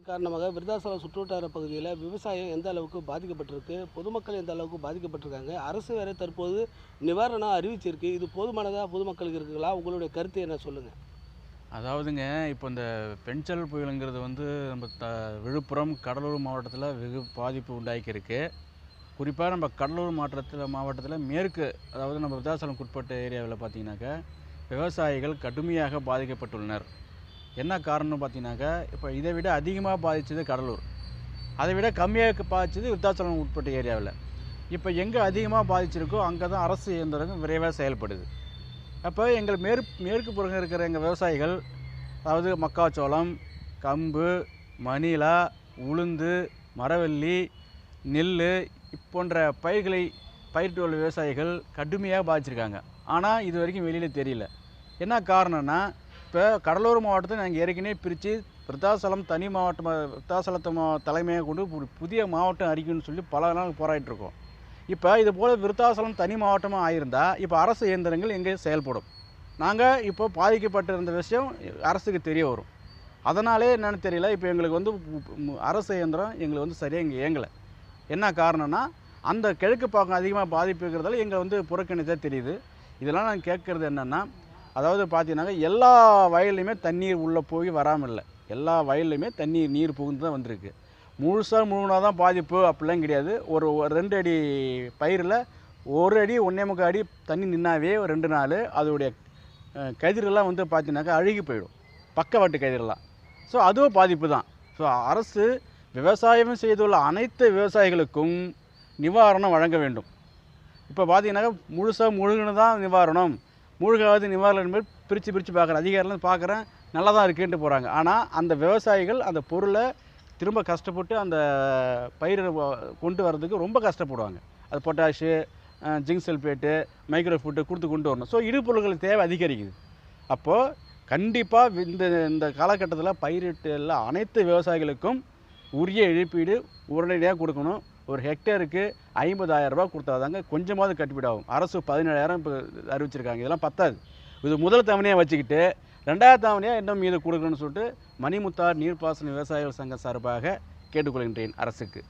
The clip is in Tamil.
காரணமாக விருதாசலம் சுற்றுவட்டார பகுதியில் விவசாயம் எந்த அளவுக்கு பாதிக்கப்பட்டிருக்கு பொதுமக்கள் எந்த அளவுக்கு பாதிக்கப்பட்டிருக்காங்க அரசு வேறு தற்போது நிவாரணம் அறிவிச்சிருக்கு இது போதுமானதாக பொதுமக்களுக்கு இருக்குங்களா? உங்களுடைய கருத்து என்ன சொல்லுங்கள் அதாவதுங்க இப்போ இந்த பெண்சல் புயலுங்கிறது வந்து நம்ம த விழுப்புரம் கடலூர் மாவட்டத்தில் வெகு பாதிப்பு உண்டாக்கியிருக்கு. குறிப்பாக நம்ம கடலூர் மாவட்டத்தில் மாவட்டத்தில் மேற்கு அதாவது நம்ம விருதாசலம் உட்பட்ட ஏரியாவில் பார்த்தீங்கன்னாக்கா விவசாயிகள் கடுமையாக பாதிக்கப்பட்டுள்ளனர். என்ன காரணம்னு பார்த்தீங்கன்னாக்கா இப்போ இதை விட அதிகமாக பாதித்தது கடலூர். அதை விட கம்மியாக பாதித்தது விருத்தாச்சலம் உட்பட்ட ஏரியாவில். இப்போ எங்கே அதிகமாக பாதிச்சிருக்கோ அங்கே தான் அரசு இயந்திரங்கள் விரைவாக செயல்படுது. அப்போ எங்கள் மேற்கு மேற்கு புறம் இருக்கிற எங்கள் விவசாயிகள் அதாவது மக்காச்சோளம் கம்பு மணிலா உளுந்து மரவள்ளி நெல் போன்ற பயிர்களை பயிரிட்டு உள்ள விவசாயிகள் கடுமையாக பாதிச்சிருக்காங்க ஆனால் இது வரைக்கும் வெளியில் தெரியல. என்ன காரணம்னா இப்போ கடலூர் மாவட்டத்தை நாங்கள் ஏற்கனவே பிரித்து விருத்தாசலம் தனி மாவட்டம் விருத்தாசலத்தை மா தலைமையாக கொண்டு ஒரு புதிய மாவட்டம் அறிக்கணும்னு சொல்லி பல நாள் போராடிட்டுருக்கோம். இப்போ இது போல் விருத்தாசலம் தனி மாவட்டமாக ஆயிருந்தால் இப்போ அரசு இயந்திரங்கள் எங்கே செயல்படும்? நாங்கள் இப்போ பாதிக்கப்பட்டிருந்த விஷயம் அரசுக்கு தெரிய வரும். அதனாலே என்னென்னு தெரியல. இப்போ எங்களுக்கு வந்து அரசு இயந்திரம் எங்களுக்கு வந்து சரியாக இங்கே இயங்கலை. என்ன காரணம்னா அந்த கிழக்கு பக்கம் அதிகமாக பாதிப்பு இருக்கிறதால எங்களை வந்து புறக்கணித்தான் தெரியுது. இதெல்லாம் நான் கேட்குறது என்னென்னா அதாவது பார்த்தீங்கன்னாக்கா எல்லா வயல்லையுமே தண்ணீர் உள்ளே போய் வராமல் இல்லை எல்லா வயல்லையுமே தண்ணீர் நீர் புகுந்து தான் வந்திருக்கு. முழுசாக முழுனா தான் பாதிப்பு அப்படிலாம் கிடையாது. ஒரு ஒரு ரெண்டு அடி பயிரில் ஒரு அடி ஒன்றே முக்கால் அடி தண்ணி நின்னாவே ஒரு ரெண்டு நாள் அதோடைய கதிரெல்லாம் வந்து பார்த்தீங்கன்னாக்கா அழுகி போயிடும். பக்கவாட்டு கதிரெல்லாம். ஸோ அதுவும் பாதிப்பு தான். ஸோ அரசு விவசாயம் செய்துள்ள அனைத்து விவசாயிகளுக்கும் நிவாரணம் வழங்க வேண்டும். இப்போ பார்த்தீங்கன்னாக்கா முழுசாக முழுகுன்னு தான் நிவாரணம். முழுகாவது நிவாரணம் என்பது பிரித்து பிரித்து பார்க்குறேன். அதிகாரிலாம் பார்க்குறேன். நல்லா தான் இருக்குன்ட்டு போகிறாங்க ஆனால் அந்த விவசாயிகள் அந்த பொருளை திரும்ப கஷ்டப்பட்டு அந்த பயிரை கொண்டு வர்றதுக்கு ரொம்ப கஷ்டப்படுவாங்க. அது potash zinc sulphate micro food கொடுத்து கொண்டு வரணும். ஸோ இடுபொருள்கள் தேவை அதிகரிக்குது. அப்போது கண்டிப்பாக இந்த இந்த காலகட்டத்தில் பயிரிட்டு எல்லாம் அனைத்து விவசாயிகளுக்கும் உரிய இழப்பீடு உடனடியாக கொடுக்கணும். ஒரு ஹெக்டேருக்கு ஐம்பதாயிரம் கொடுத்தா கொடுத்தாதாங்க கொஞ்சமாவது கட்டுப்படி ஆகும் அரசு பதினேழாயிரம் இப்போ அறிவிச்சிருக்காங்க. இதெல்லாம் பத்தாது. இது முதல் தவணையாக வச்சுக்கிட்டு ரெண்டாவது தவணையாக இன்னும் மீது கொடுக்கணும்னு சொல்லிட்டு மணிமுத்தார் நீர்ப்பாசன விவசாயிகள் சங்கம் சார்பாக கேட்டுக்கொள்கின்றேன் அரசுக்கு.